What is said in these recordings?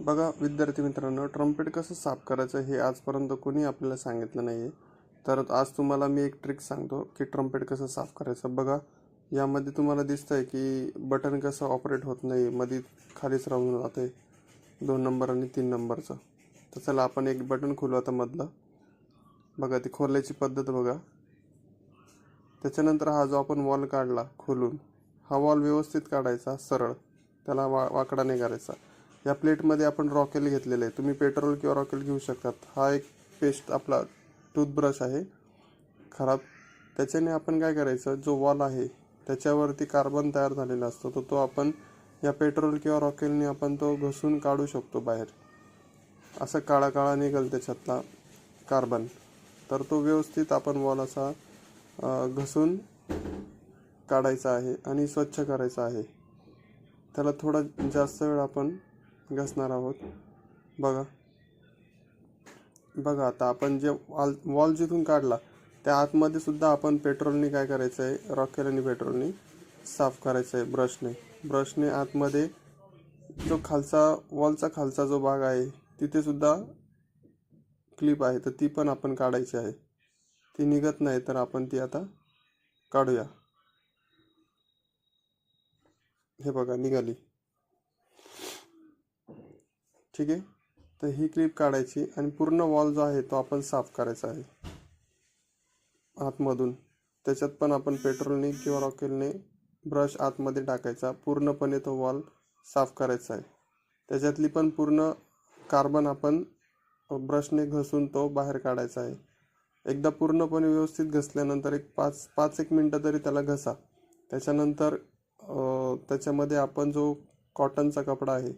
बघा विद्यार्थी मित्रांनो ट्रम्पेट कसं साफ करायचं हे आजपर्यंत कोणी आपल्याला सांगितलं नाही आहे तर आज तुम्हाला मी एक ट्रिक सांगतो की ट्रम्पेट कसं साफ करायचं. बघा यामध्ये तुम्हाला दिसतं आहे की बटन कसं ऑपरेट होत नाही मध्ये खालीच राहून जाते दोन नंबर आणि तीन नंबरचं तर चला आपण एक बटन खोलू आता मधलं. बघा ती खोलायची पद्धत बघा. त्याच्यानंतर हा जो आपण वॉल काढला खोलून हा वॉल व्यवस्थित काढायचा सरळ. त्याला वा वाकडा नाही करायचा. या प्लेटमध्ये आपण रॉकेल घेतलेलं आहे. तुम्ही पेट्रोल किंवा रॉकेल घेऊ शकतात. हा एक पेस्ट आपला टूथब्रश आहे. खराब. त्याच्याने आपण काय करायचं? जो वॉल आहे त्याच्यावरती कार्बन तयार झालेला असतो. तर तो आपण या पेट्रोल किंवा रॉकेलने आपण तो घसून काढू शकतो बाहेर. असं काळा काळा निघेल त्याच्यातला कार्बन तर तो व्यवस्थित आपण वॉल असा घसून काढायचा आहे आणि स्वच्छ करायचा आहे. त्याला थोडा जास्त वेळ आपण घसणार आहोत. बघा. बघा आता आपण जे वॉल वॉल जिथून काढला त्या आतमध्ये सुद्धा आपण पेट्रोलने काय करायचं आहे रॉकेल आणि पेट्रोलने साफ करायचं आहे ब्रशने ब्रशने आतमध्ये जो खालचा वॉलचा खालचा जो भाग आहे तिथे सुद्धा क्लिप आहे. तर ती पण आपण काढायची आहे. ती निघत नाही तर आपण ती आता काढूया. हे बघा निघाली. ठीक आहे? तर ही क्लिप काढायची आणि पूर्ण वॉल जो आहे तो आपण साफ करायचा आहे. आतमधून. त्याच्यात पण आपण पेट्रोलने किंवा रॉकेलने ब्रश आतमध्ये टाकायचा. पूर्णपणे तो वॉल साफ करायचा आहे. त्याच्यातली पण पूर्ण कार्बन आपण ब्रशने घसून तो बाहेर काढायचा आहे. एकदा पूर्णपणे व्यवस्थित घसल्यानंतर एक पाच पाच एक मिनटं तरी त्याला घसा. त्याच्यानंतर त्याच्यामध्ये आपण जो कॉटनचा कपडा आहे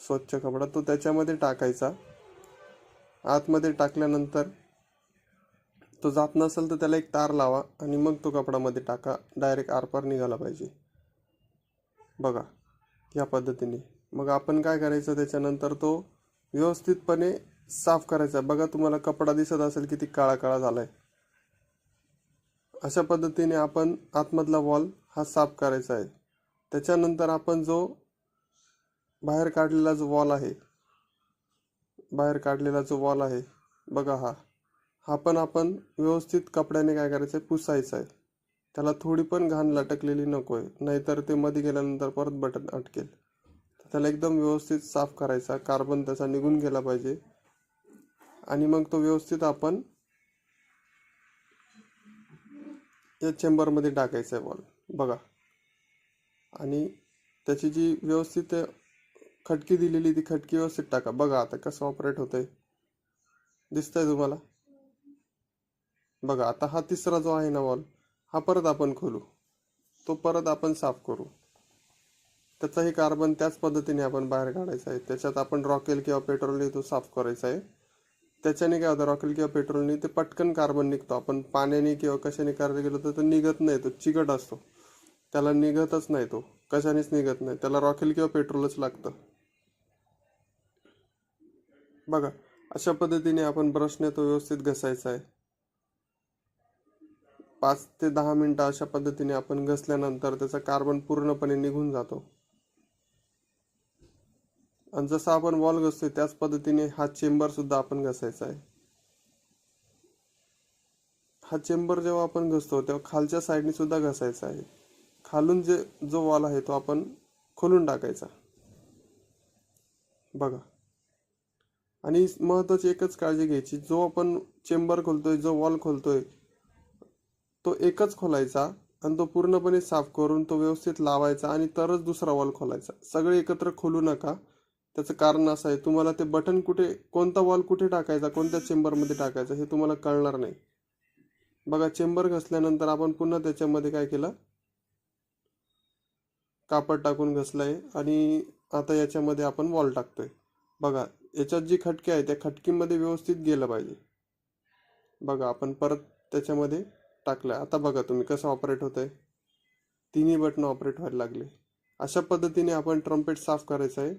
स्वच्छ कपडा तो त्याच्यामध्ये टाकायचा. आतमध्ये टाकल्यानंतर तो जात नसेल तर त्याला एक तार लावा आणि मग तो कपडामध्ये टाका. डायरेक्ट आरपार निघाला पाहिजे. बघा या पद्धतीने. मग आपण काय करायचं त्याच्यानंतर तो व्यवस्थितपणे साफ करायचा. बघा तुम्हाला कपडा दिसत असेल किती काळा काळा झाला आहे अशा पद्धतीने आपण आतमधला वॉल हा साफ करायचा आहे. त्याच्यानंतर आपण जो बाहेर काढलेला जो वॉल आहे बाहेर काढलेला जो वॉल आहे बघा हा. हा पण आपण व्यवस्थित कपड्याने काय करायचं आहे? पुसायचं आहे. त्याला थोडी पण घाण लटकलेली नको आहे. नाहीतर ते मध्ये गेल्यानंतर परत बटन अटकेल. तर त्याला एकदम व्यवस्थित साफ करायचा. कार्बन त्याचा निघून गेला पाहिजे. आणि मग तो व्यवस्थित आपण या चेंबरमध्ये टाकायचा आहे बॉल बघा. आणि त्याची जी व्यवस्थित खटकी दिलेली ती खटकी व्यवस्थित टाका. बघा आता कसं ऑपरेट होतंय. दिसतंय तुम्हाला? बघा आता हा तिसरा जो आहे ना वॉल हा परत आपण खोलू. तो परत आपण साफ करू. त्याचाही कार्बन त्याच पद्धतीने आपण बाहेर काढायचा आहे. त्याच्यात आपण रॉकेल किंवा पेट्रोलने तो साफ करायचा आहे. त्याच्याने काय होतं रॉकेल किंवा पेट्रोलने ते पटकन कार्बन निघतो. आपण पाण्याने किंवा कशाने करायला गेलो तर तो निघत नाही तो चिकट असतो. त्याला निघतच नाही तो. कशानेच निघत नाही. त्याला रॉकेल किंवा पेट्रोलच लागतं. बघा अशा पद्धतीने आपण ब्रशने तो व्यवस्थित घसायचा आहे. पाच ते दहा मिनटं अशा पद्धतीने आपण घसल्यानंतर त्याचा कार्बन पूर्णपणे निघून जातो. आणि जसं आपण वॉल घसतोय त्याच पद्धतीने हा चेंबर सुद्धा आपण घसायचा आहे. हा चेंबर जेव्हा आपण घसतो तेव्हा खालच्या साईडने सुद्धा घसायचा आहे. खालून जे जो वॉल आहे तो आपण खोलून टाकायचा. बघा. आणि महत्त्वाची एकच काळजी घ्यायची जो आपण चेंबर खोलतोय जो वॉल खोलतोय तो एकच खोलायचा आणि तो पूर्णपणे साफ करून तो व्यवस्थित लावायचा आणि तरच दुसरा वॉल खोलायचा. सगळे एकत्र खोलू नका. त्याचं कारण असं आहे तुम्हाला ते बटन कुठे कोणता वॉल कुठे टाकायचा कोणत्या चेंबरमध्ये टाकायचा हे तुम्हाला कळणार नाही. बघा चेंबर घसल्यानंतर आपण पुन्हा त्याच्यामध्ये काय केलं? कापड टाकून घसलंय आणि आता याच्यामध्ये आपण वॉल टाकतोय. बघा याच्यात जी खटकी आहे त्या खटकीमध्ये व्यवस्थित गेलं पाहिजे. बघा आपण परत त्याच्यामध्ये टाकलं. आता बघा तुम्ही कसं ऑपरेट होत आहे तिन्ही बटणं ऑपरेट व्हायला लागले. अशा पद्धतीने आपण ट्रम्पेट साफ करायचं आहे.